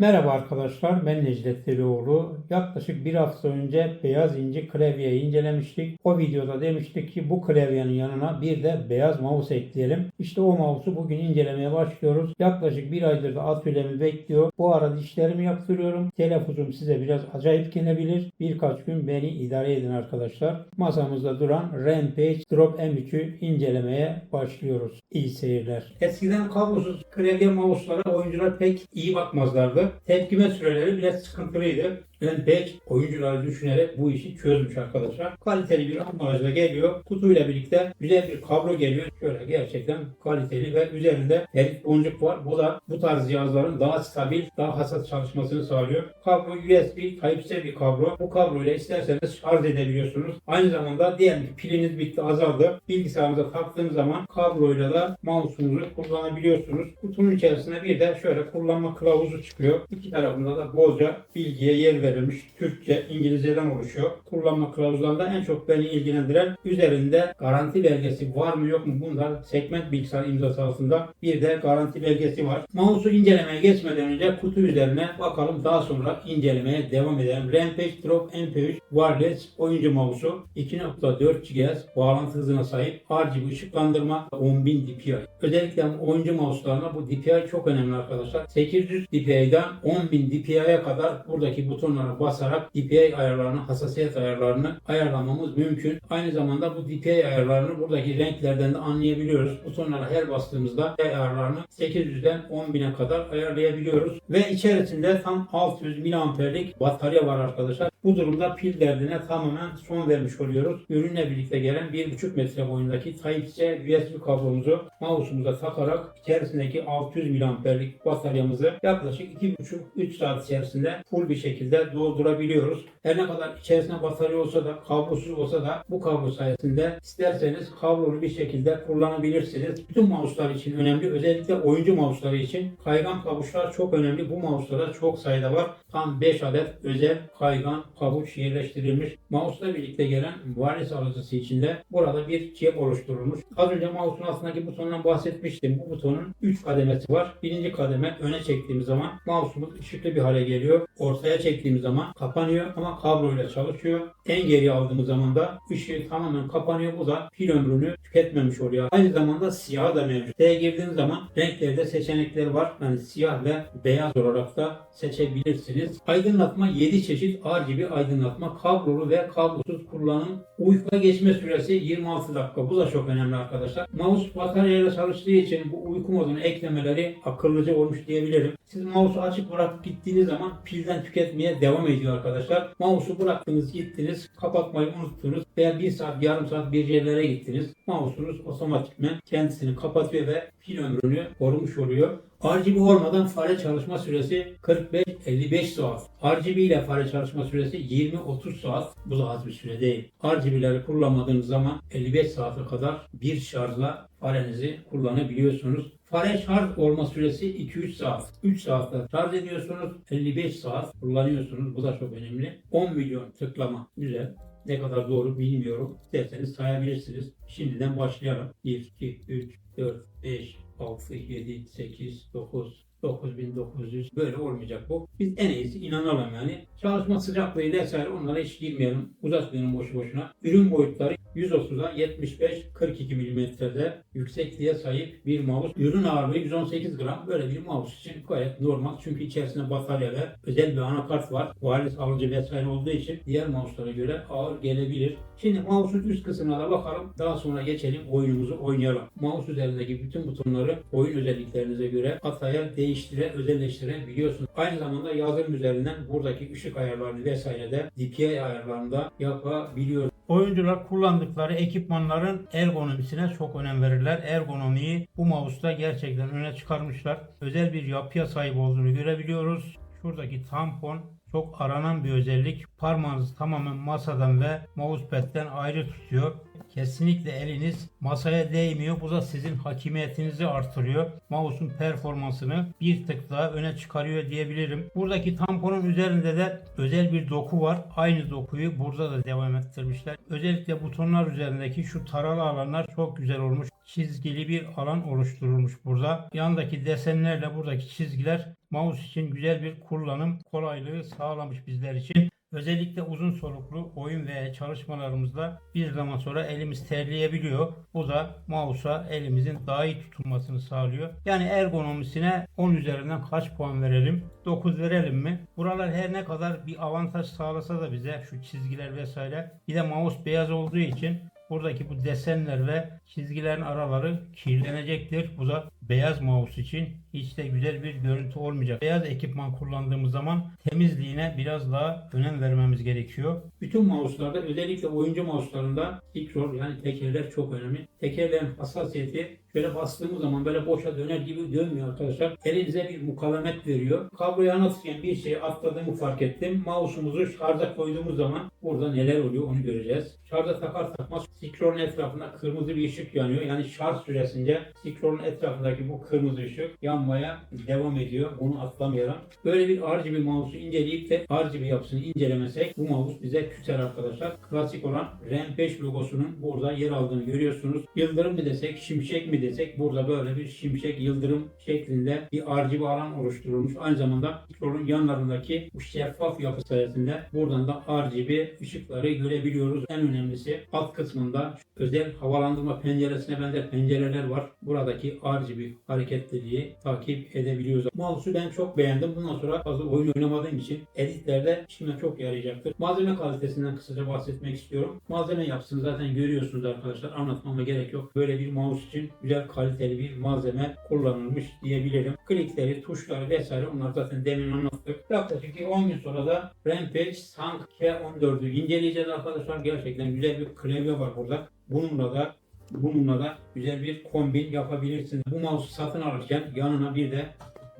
Merhaba arkadaşlar, ben Necdet Delioğlu. Yaklaşık bir hafta önce beyaz inci klavyeyi incelemiştik. O videoda demiştik ki bu klavyenin yanına bir de beyaz mouse ekleyelim. İşte o mouse'u bugün incelemeye başlıyoruz. Yaklaşık bir aydır da atölyemi bekliyor. Bu arada işlerimi yaptırıyorum. Telaffuzum size biraz acayip gelebilir. Birkaç gün beni idare edin arkadaşlar. Masamızda duran Rampage Drop M3'ü incelemeye başlıyoruz. İyi seyirler. Eskiden kablosuz klavye mouse'lara oyuncular pek iyi bakmazlardı. Tepkime süreleri biraz sıkıntılıydı. Rampage oyuncuları düşünerek bu işi çözmüş arkadaşlar. Kaliteli bir ambalajla geliyor. Kutuyla birlikte güzel bir kablo geliyor. Şöyle gerçekten kaliteli ve üzerinde erik boncuk var. Bu da bu tarz cihazların daha stabil, daha hassas çalışmasını sağlıyor. Kablo USB Type-C bir kablo. Bu kabloyla isterseniz şarj edebiliyorsunuz. Aynı zamanda diyelim ki piliniz bitti azaldı. Bilgisayarınıza taktığınız zaman kabloyla da mouse'unuzu kullanabiliyorsunuz. Kutunun içerisinde bir de şöyle kullanma kılavuzu çıkıyor. İki tarafında da bolca bilgiye yer verilmiş. Türkçe, İngilizceden oluşuyor. Kullanma kılavuzlarında en çok beni ilgilendiren üzerinde garanti belgesi var mı yok mu? Bunda segment bilgisayar imzası altında bir de garanti belgesi var. Mouse'u incelemeye geçmeden önce kutu üzerine bakalım. Daha sonra incelemeye devam edelim. Rampage Drop MP3 Wireless oyuncu mouse'u 2.4 GHz bağlantı hızına sahip RGB ışıklandırma 10.000 DPI. Özellikle oyuncu mouse'larına bu DPI çok önemli arkadaşlar. 800 DPI'den 10.000 DPI'ye kadar buradaki butonlara basarak DPI ayarlarını, hassasiyet ayarlarını ayarlamamız mümkün. Aynı zamanda bu DPI ayarlarını buradaki renklerden de anlayabiliyoruz. Butonlara her bastığımızda DPI ayarlarını 800'den 10.000'e kadar ayarlayabiliyoruz. Ve içerisinde tam 600 mAh'lik batarya var arkadaşlar. Bu durumda pil derdine tamamen son vermiş oluyoruz. Ürünle birlikte gelen 1.5 metre boyundaki Type-C USB kablomuzu mouse'umuza takarak içerisindeki 600 mAh'lik bataryamızı yaklaşık 2.5-3 saat içerisinde full bir şekilde doldurabiliyoruz. Her ne kadar içerisinde batarya olsa da kablosuz olsa da bu kablo sayesinde isterseniz kablolu bir şekilde kullanabilirsiniz. Bütün mouse'lar için önemli. Özellikle oyuncu mouse'ları için kaygan pabuçlar çok önemli. Bu mouse'lara çok sayıda var. Tam 5 adet özel kaygan pabuç yerleştirilmiş. Mouse'la birlikte gelen wireless alıcısı içinde burada bir cep oluşturulmuş. Az önce mouse'un altındaki butondan bahsetmiştim. Bu butonun 3 kademesi var. Birinci kademe öne çektiğimiz zaman mouse'umuz ışıklı bir hale geliyor. Ortaya çektiğimiz zaman kapanıyor ama kabloyla çalışıyor. En geriye aldığımız zaman da ışığı tamamen kapanıyor. Bu da pil ömrünü tüketmemiş oluyor. Aynı zamanda siyah da mevcut. D'ye girdiğiniz zaman renklerde seçenekleri var. Yani siyah ve beyaz olarak da seçebilirsiniz. Aydınlatma 7 çeşit RGB aydınlatma kablolu ve kablosuz kullanım. Uykuya geçme süresi 26 dakika. Bu da çok önemli arkadaşlar. Mouse bataryayla çalıştığı için bu uyku modunu eklemeleri akıllıca olmuş diyebilirim. Siz mouse'u açık bırakıp gittiğiniz zaman pilden tüketmeye devam ediyor arkadaşlar. Mouse'u bıraktınız gittiniz kapatmayı unuttunuz veya bir saat yarım saat bir yerlere gittiniz. Mouse'unuz otomatikmen kendisini kapatıyor ve pil ömrünü korumuş oluyor. RGB olmadan fare çalışma süresi 45-55 saat. RGB ile fare çalışma süresi 20-30 saat. Bu da az bir süre değil. RGB'leri kullanmadığınız zaman 55 saate kadar bir şarjla farenizi kullanabiliyorsunuz. Fare şarj olma süresi 2-3 saat. 3 saatte şarj ediyorsunuz. 55 saat kullanıyorsunuz. Bu da çok önemli. 10 milyon tıklama. Güzel. Ne kadar doğru bilmiyorum. İsterseniz sayabilirsiniz. Şimdiden başlayalım. 1, 2, 3, 4, 5, 6, 7, 8, 9, 9900 böyle olmayacak bu. Biz en iyisi inanalım yani. Çalışma sıcaklığı vesaire onlara hiç girmeyelim. Uzatmayalım boşu boşuna. Ürün boyutları 130'a 75 42 mm'de yüksekliğe sahip bir mouse. Ürün ağırlığı 118 gram. Böyle bir mouse için gayet normal. Çünkü içerisinde batarya ve özel bir anakart var. Wireless alıcı vesaire olduğu için diğer mouse'lara göre ağır gelebilir. Şimdi mouse'un üst kısmına da bakalım. Daha sonra geçelim oyunumuzu oynayalım. Mouse üzerindeki bütün butonları oyun özelliklerinize göre ataya değiştire, özelleştirebiliyorsunuz. Aynı zamanda yazılım üzerinden buradaki ışık ayarlarını vesaire de DPI ayarlarında yapabiliyoruz. Oyuncular kullandıkları ekipmanların ergonomisine çok önem verirler. Ergonomiyi bu mouse'da gerçekten öne çıkarmışlar. Özel bir yapıya sahip olduğunu görebiliyoruz. Şuradaki tampon çok aranan bir özellik. Parmağınızı tamamen masadan ve mousepad'den ayrı tutuyor. Kesinlikle eliniz masaya değmiyor. Bu da sizin hakimiyetinizi artırıyor. Mouse'un performansını bir tık daha öne çıkarıyor diyebilirim. Buradaki tamponun üzerinde de özel bir doku var. Aynı dokuyu burada da devam ettirmişler. Özellikle butonlar üzerindeki şu taralı alanlar çok güzel olmuş. Çizgili bir alan oluşturulmuş burada. Yandaki desenlerle buradaki çizgiler mouse için güzel bir kullanım kolaylığı sağlamış bizler için. Özellikle uzun soluklu oyun veya çalışmalarımızda bir zaman sonra elimiz terleyebiliyor. Bu da mouse'a elimizin daha iyi tutulmasını sağlıyor. Yani ergonomisine 10 üzerinden kaç puan verelim? 9 verelim mi? Buralar her ne kadar bir avantaj sağlasa da bize şu çizgiler vesaire. Bir de mouse beyaz olduğu için buradaki bu desenler ve çizgilerin araları kirlenecektir. Bu da beyaz mouse için hiç de güzel bir görüntü olmayacak. Beyaz ekipman kullandığımız zaman temizliğine biraz daha önem vermemiz gerekiyor. Bütün mouse'larda özellikle oyuncu mouse'larında scroll yani tekerler çok önemli. Tekerlerin hassasiyeti şöyle bastığımız zaman böyle boşa döner gibi dönmüyor arkadaşlar. Elinize bir mukavemet veriyor. Kabloyu anlatırken bir şey atladığımı fark ettim. Mouse'umuzu şarja koyduğumuz zaman burada neler oluyor onu göreceğiz. Şarja takar takmaz scroll'un etrafında kırmızı bir ışık yanıyor. Yani şarj süresince scroll'un etrafındaki bu kırmızı ışık yanmaya devam ediyor. Bunu atlamayalım. Böyle bir RGB mouse'u inceleyip de RGB yapısını incelemesek bu mouse bize küser arkadaşlar. Klasik olan RAM 5 logosunun burada yer aldığını görüyorsunuz. Yıldırım mı desek, şimşek mi desek burada böyle bir şimşek yıldırım şeklinde bir RGB alan oluşturulmuş. Aynı zamanda scroll'un yanlarındaki bu şeffaf yapı sayesinde buradan da RGB ışıkları görebiliyoruz. En önemlisi alt kısmında özel havalandırma penceresine benzer pencereler var. Buradaki RGB hareketliliği takip edebiliyoruz. Mouse'u ben çok beğendim. Bundan sonra fazla oyun oynamadığım için editlerde işime çok yarayacaktır. Malzeme kalitesinden kısaca bahsetmek istiyorum. Malzeme yapısını zaten görüyorsunuz arkadaşlar. Anlatmama gerek yok. Böyle bir mouse için güzel kaliteli bir malzeme kullanılmış diyebilirim. Klikleri, tuşları vesaire onlar zaten demin anlattık. Yaklaşık 10 gün sonra da Rampage Sank K14'ü inceleyeceğiz arkadaşlar. Gerçekten güzel bir klavye var burada. Bununla da bununla da güzel bir kombin yapabilirsiniz. Bu mouse'u satın alırken yanına bir de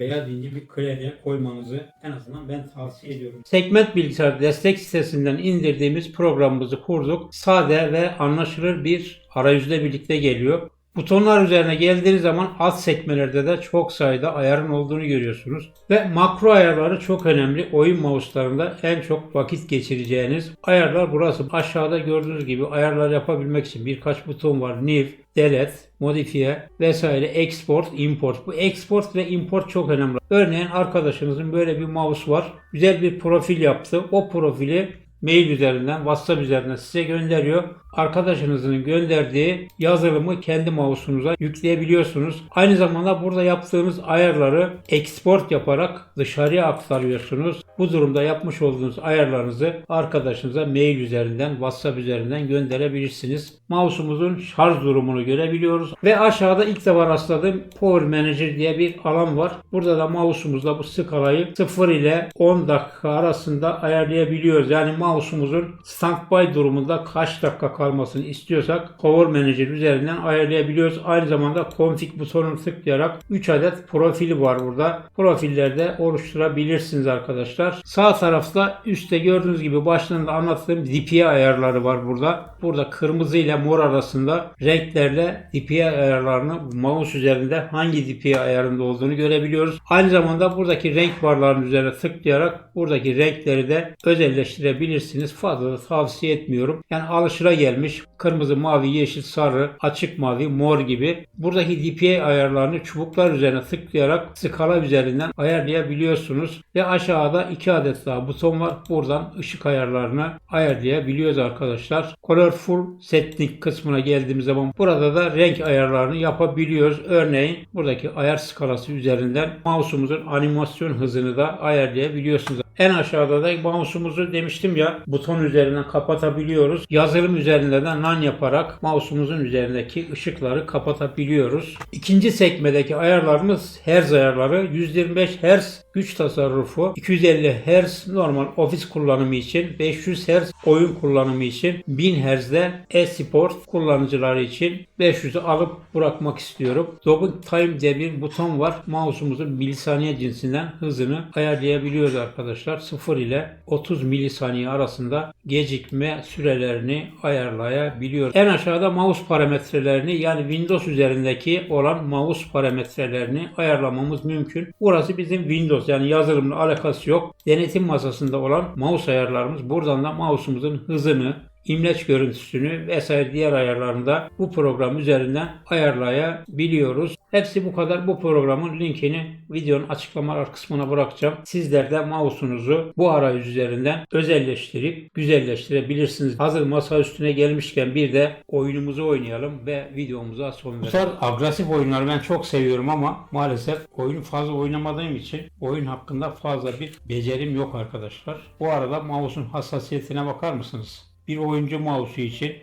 beyaz inci bir klavye koymanızı en azından ben tavsiye ediyorum. Segment bilgisayar destek sitesinden indirdiğimiz programımızı kurduk. Sade ve anlaşılır bir arayüzle birlikte geliyor. Butonlar üzerine geldiğiniz zaman alt sekmelerde de çok sayıda ayarın olduğunu görüyorsunuz. Ve makro ayarları çok önemli. Oyun mouse'larında en çok vakit geçireceğiniz ayarlar burası. Aşağıda gördüğünüz gibi ayarlar yapabilmek için birkaç buton var. New, delete, modifiye vesaire export, import. Bu export ve import çok önemli. Örneğin arkadaşınızın böyle bir mouse var. Güzel bir profil yaptı. O profili mail üzerinden, WhatsApp üzerinden size gönderiyor. Arkadaşınızın gönderdiği yazılımı kendi mouse'unuza yükleyebiliyorsunuz. Aynı zamanda burada yaptığınız ayarları export yaparak dışarıya aktarıyorsunuz. Bu durumda yapmış olduğunuz ayarlarınızı arkadaşınıza mail üzerinden, WhatsApp üzerinden gönderebilirsiniz. Mouse'umuzun şarj durumunu görebiliyoruz. Ve aşağıda ilk defa rastladığım Power Manager diye bir alan var. Burada da mouse'umuzla bu skalayı 0 ile 10 dakika arasında ayarlayabiliyoruz. Yani mouse'umuzun standby durumunda kaç dakika kalmasını istiyorsak Power Manager üzerinden ayarlayabiliyoruz. Aynı zamanda config butonunu tıklayarak 3 adet profili var burada. Profillerde oluşturabilirsiniz arkadaşlar. Sağ tarafta üstte gördüğünüz gibi başlığında anlattığım DPI ayarları var burada. Burada kırmızı ile mor arasında renklerle DPI ayarlarını mouse üzerinde hangi DPI ayarında olduğunu görebiliyoruz. Aynı zamanda buradaki renk barlarının üzerine tıklayarak buradaki renkleri de özelleştirebilirsiniz. Fazla da tavsiye etmiyorum. Yani alışıra gelmiş kırmızı, mavi, yeşil, sarı, açık mavi, mor gibi buradaki DPI ayarlarını çubuklar üzerine tıklayarak skala üzerinden ayarlayabiliyorsunuz. Ve aşağıda iki adet daha buton var. Buradan ışık ayarlarını ayarlayabiliyoruz arkadaşlar. Colorful Setting kısmına geldiğimiz zaman burada da renk ayarlarını yapabiliyoruz. Örneğin buradaki ayar skalası üzerinden mouse'umuzun animasyon hızını da ayarlayabiliyorsunuz. En aşağıda da mouse'umuzu demiştim ya buton üzerinden kapatabiliyoruz. Yazılım üzerinde de none yaparak mouse'umuzun üzerindeki ışıkları kapatabiliyoruz. İkinci sekmedeki ayarlarımız Hz ayarları. 125 Hz güç tasarrufu, 250 Hz normal ofis kullanımı için, 500 Hz oyun kullanımı için, 1000 Hz de e-sport kullanıcıları için 500'ü alıp bırakmak istiyorum. Dogging Time diye bir buton var. Mouse'umuzun milisaniye cinsinden hızını ayarlayabiliyoruz arkadaşlar. 0 ile 30 milisaniye arasında gecikme sürelerini ayarlayabiliyoruz. En aşağıda mouse parametrelerini yani Windows üzerindeki olan mouse parametrelerini ayarlamamız mümkün. Burası bizim Windows yani yazılımla alakası yok. Denetim masasında olan mouse ayarlarımız. Buradan da mouse'umuzun hızını, imleç görüntüsünü vesaire diğer ayarlarında bu program üzerinden ayarlayabiliyoruz. Hepsi bu kadar. Bu programın linkini videonun açıklamalar kısmına bırakacağım. Sizler de mouse'unuzu bu arayüz üzerinden özelleştirip güzelleştirebilirsiniz. Hazır masa üstüne gelmişken bir de oyunumuzu oynayalım ve videomuza son verelim. Bu tarz agresif oyunları ben çok seviyorum ama maalesef oyunu fazla oynamadığım için oyun hakkında fazla bir becerim yok arkadaşlar. Bu arada mouse'un hassasiyetine bakar mısınız? Bir oyuncu mouse'u için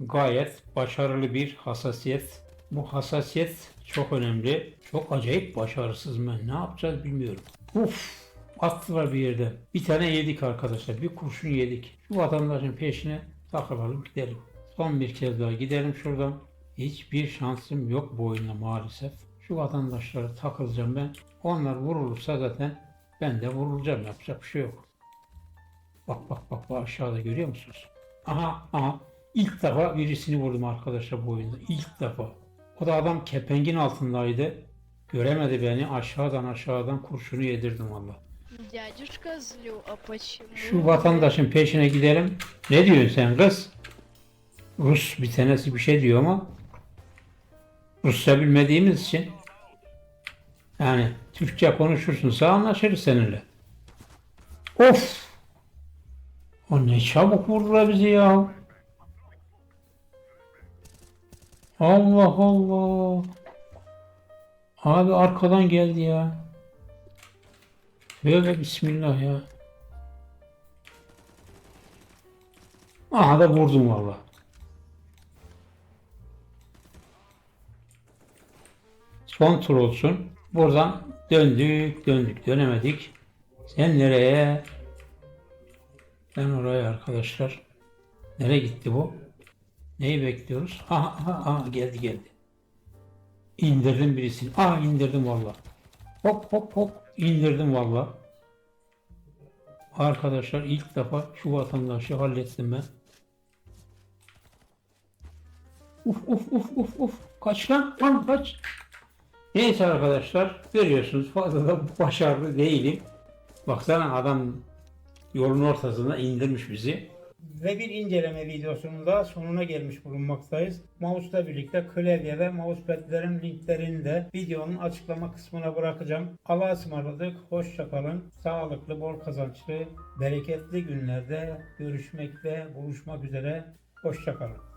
gayet başarılı bir hassasiyet. Bu hassasiyet çok önemli. Çok acayip başarısız ben. Ne yapacağız bilmiyorum. Uf! Attılar bir yerde. Bir tane yedik arkadaşlar. Bir kurşun yedik. Şu vatandaşın peşine takılalım gidelim. Son bir kez daha gidelim şuradan. Hiçbir şansım yok bu oyunda maalesef. Şu vatandaşlara takılacağım ben. Onlar vurulursa zaten ben de vurulacağım. Yapacak bir şey yok. Bak bak bak, bak aşağıda görüyor musunuz? Aha aha. İlk defa birisini vurdum arkadaşlar bu oyunda. İlk defa. O da adam kepengin altındaydı. Göremedi beni. Aşağıdan aşağıdan kurşunu yedirdim valla. Дядюшка злю, а почему? Şu vatandaşın peşine gidelim. Ne diyorsun sen kız? Rus bir tanesi bir şey diyor ama Rusça bilmediğimiz için yani Türkçe konuşursunsa anlaşırız seninle. Of! o ne çabuk vurdular bizi ya. Allah Allah. Abi arkadan geldi ya. Tövbe bismillah ya. Aha da vurdum valla. Son tur olsun. Buradan döndük döndük dönemedik. Sen nereye? Ben oraya arkadaşlar. Nereye gitti bu? Neyi bekliyoruz? Aha aha aha geldi geldi. İndirdim birisini. Aha indirdim valla. Hop hop hop indirdim valla. Arkadaşlar ilk defa şu vatandaşı hallettim ben. Uf uf uf uf uf. Kaç lan? Lan kaç. Neyse arkadaşlar görüyorsunuz fazla da başarılı değilim. Baksana adam yolun ortasında indirmiş bizi. Ve bir inceleme videosunun da sonuna gelmiş bulunmaktayız. Mouse'la birlikte klavye ve mousepad'lerin linklerini de videonun açıklama kısmına bırakacağım. Allah'a ısmarladık. Hoşça kalın. Sağlıklı, bol kazançlı, bereketli günlerde görüşmek ve buluşmak üzere. Hoşça kalın.